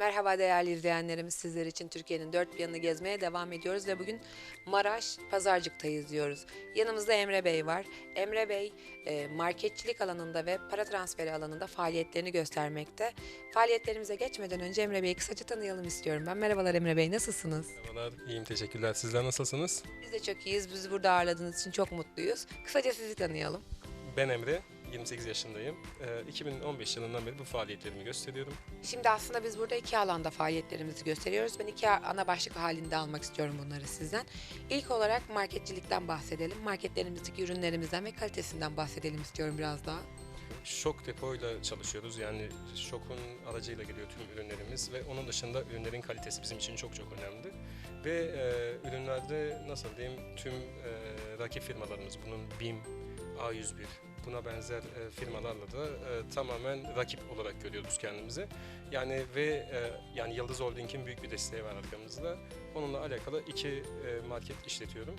Merhaba değerli izleyenlerimiz sizler için Türkiye'nin dört bir yanını gezmeye devam ediyoruz ve bugün Maraş Pazarcık'tayız diyoruz. Yanımızda Emre Bey var. Emre Bey e, marketçilik alanında ve para transferi alanında faaliyetlerini göstermekte. Faaliyetlerimize geçmeden önce Emre Bey'i kısaca tanıyalım istiyorum ben. Merhabalar Emre Bey nasılsınız? Merhabalar, iyiyim teşekkürler. Sizler nasılsınız? Biz de çok iyiyiz. Bizi burada ağırladığınız için çok mutluyuz. Kısaca sizi tanıyalım. Ben Emre, 28 yaşındayım. Ee, 2015 yılından beri bu faaliyetlerimi gösteriyorum. Şimdi aslında biz burada iki alanda faaliyetlerimizi gösteriyoruz. Ben iki ana başlık halinde almak istiyorum bunları sizden. İlk olarak marketçilikten bahsedelim. Marketlerimizdeki ürünlerimizden ve kalitesinden bahsedelim istiyorum biraz daha. Şok depoyla çalışıyoruz. Yani Şok'un aracıyla geliyor tüm ürünlerimiz ve onun dışında ürünlerin kalitesi bizim için çok çok önemli. Ve e, ürünlerde nasıl diyeyim tüm e, rakip firmalarımız bunun BİM, A101 buna benzer e, firmalarla da e, tamamen rakip olarak görüyoruz kendimizi. Yani ve e, yani Yıldız Holding'in büyük bir desteği var arkamızda. Onunla alakalı iki market işletiyorum.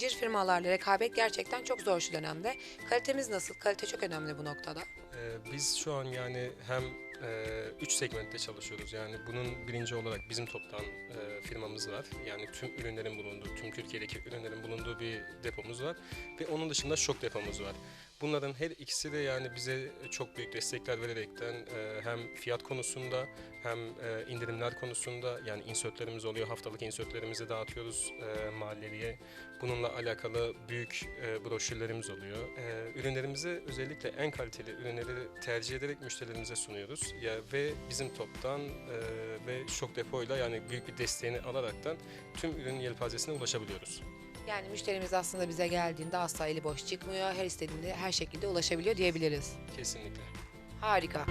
Zincir firmalarla rekabet gerçekten çok zor şu dönemde. Kalitemiz nasıl? Kalite çok önemli bu noktada. Ee, Biz şu an yani hem 3 segmentte çalışıyoruz. Yani bunun birinci olarak bizim toptan e, firmamız var. Yani tüm ürünlerin bulunduğu, tüm Türkiye'deki ürünlerin bulunduğu bir depomuz var. Ve onun dışında şok depomuz var. Bunların her ikisi de yani bize çok büyük destekler vererekten e, hem fiyat konusunda hem e, indirimler konusunda yani insertlerimiz oluyor. Haftalık insertlerimizi dağıtıyoruz e, mahalleliye. Bununla alakalı büyük e, broşürlerimiz oluyor. Ürünlerimizi özellikle en kaliteli ürünleri tercih ederek müşterilerimize sunuyoruz. Ya ve bizim toptan ve şok depoyla yani büyük bir desteğini alaraktan tüm ürün yelpazesine ulaşabiliyoruz. Yani müşterimiz aslında bize geldiğinde asla eli boş çıkmıyor. Her istediğinde her şekilde ulaşabiliyor diyebiliriz. Kesinlikle. Harika.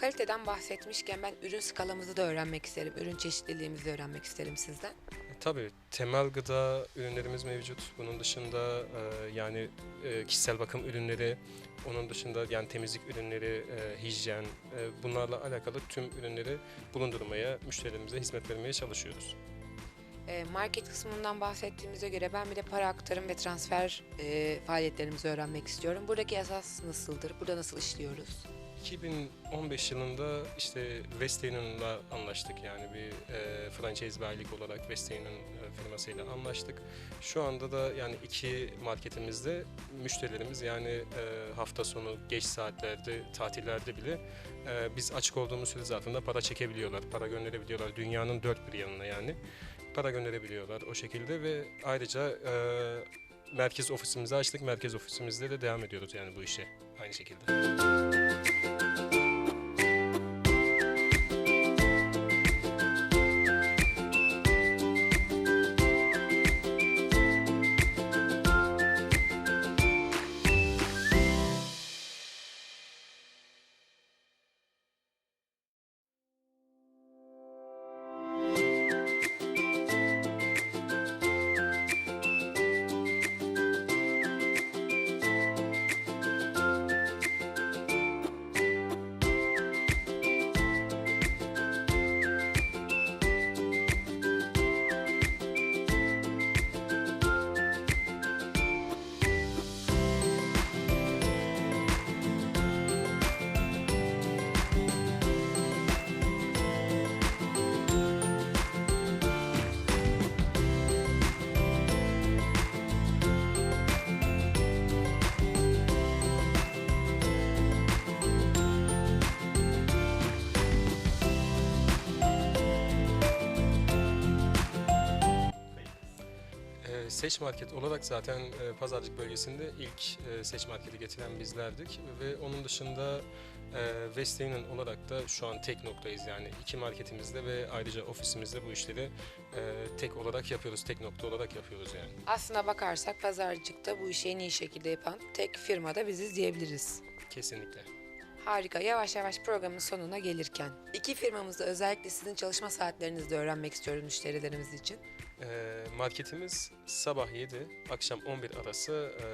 Kaliteden bahsetmişken ben ürün skalamızı da öğrenmek isterim. Ürün çeşitliliğimizi de öğrenmek isterim sizden. E, Tabii temel gıda ürünlerimiz mevcut. Bunun dışında e, yani e, kişisel bakım ürünleri, onun dışında yani temizlik ürünleri, e, hijyen, e, bunlarla alakalı tüm ürünleri bulundurmaya, müşterilerimize hizmet vermeye çalışıyoruz. E, market kısmından bahsettiğimize göre ben bir de para aktarım ve transfer e, faaliyetlerimizi öğrenmek istiyorum. Buradaki esas nasıldır? Burada nasıl işliyoruz? 2015 yılında işte Western'la anlaştık yani bir e, franchise bayilik olarak Western'ın e, firmasıyla anlaştık. Şu anda da yani iki marketimizde müşterilerimiz yani e, hafta sonu geç saatlerde, tatillerde bile e, biz açık olduğumuz süre zarfında para çekebiliyorlar, para gönderebiliyorlar dünyanın dört bir yanına yani. Para gönderebiliyorlar o şekilde ve ayrıca e, merkez ofisimizi açtık. Merkez ofisimizde de devam ediyoruz yani bu işe aynı şekilde. Seç Market olarak zaten e, Pazarcık bölgesinde ilk e, Seç Market'i getiren bizlerdik ve onun dışında e, West olarak da şu an tek noktayız yani iki marketimizde ve ayrıca ofisimizde bu işleri e, tek olarak yapıyoruz, tek nokta olarak yapıyoruz yani. Aslına bakarsak pazarcıkta bu işi en iyi şekilde yapan tek firmada biziz diyebiliriz. Kesinlikle. Harika. Yavaş yavaş programın sonuna gelirken iki firmamızda özellikle sizin çalışma saatlerinizi de öğrenmek istiyoruz müşterilerimiz için. E, marketimiz sabah 7, akşam 11 arası e,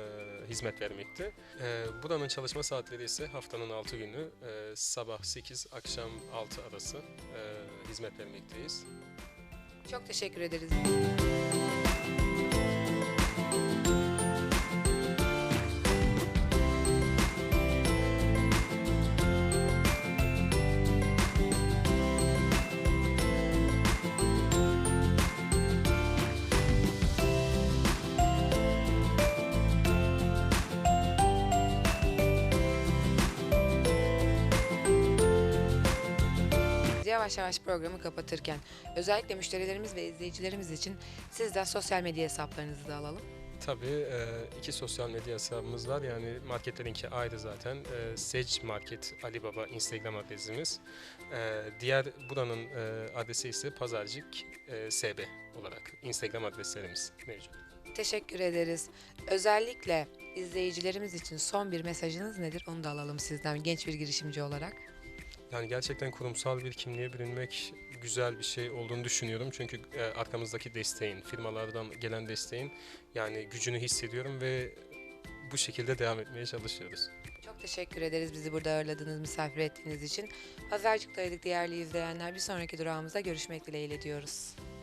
hizmet vermekte. E, buranın çalışma saatleri ise haftanın 6 günü e, sabah 8, akşam 6 arası e, hizmet vermekteyiz. Çok teşekkür ederiz. Yavaş yavaş programı kapatırken özellikle müşterilerimiz ve izleyicilerimiz için sizden sosyal medya hesaplarınızı da alalım. Tabii e, iki sosyal medya hesabımız var. Yani marketlerinki ayrı zaten. E, Sage Market Alibaba Instagram adresimiz. E, diğer buranın adresi ise Pazarcık SB olarak Instagram adreslerimiz mevcut. Teşekkür ederiz. Özellikle izleyicilerimiz için son bir mesajınız nedir? Onu da alalım sizden genç bir girişimci olarak. Yani gerçekten kurumsal bir kimliğe bürünmek güzel bir şey olduğunu düşünüyorum. Çünkü e, arkamızdaki desteğin, firmalardan gelen desteğin yani gücünü hissediyorum ve bu şekilde devam etmeye çalışıyoruz. Çok teşekkür ederiz bizi burada ağırladığınız, misafir ettiğiniz için. Pazarcık'taydık değerli izleyenler. Bir sonraki durağımızda görüşmek dileğiyle diyoruz.